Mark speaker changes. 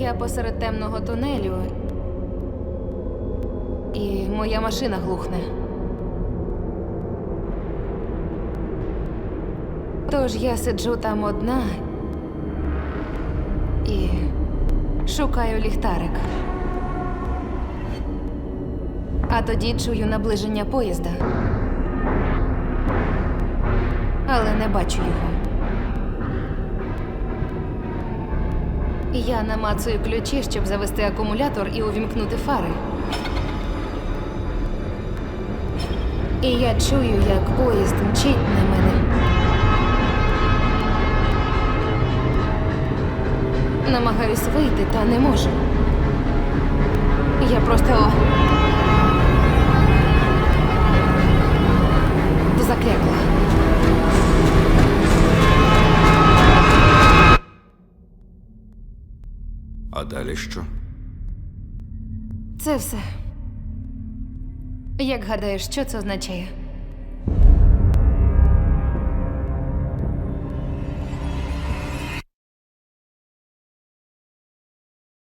Speaker 1: Я посеред темного тунелю. І моя машина глухне. Тож я сиджу там одна і шукаю ліхтарик. А тоді чую наближення поїзда. Але не бачу його. Я намацую ключі, щоб завести акумулятор і увімкнути фари. І я чую, як поїзд мчить на мене. Намагаюсь вийти, та не можу. Я просто.
Speaker 2: А далі що?
Speaker 1: Це все. Як гадаєш, що це означає?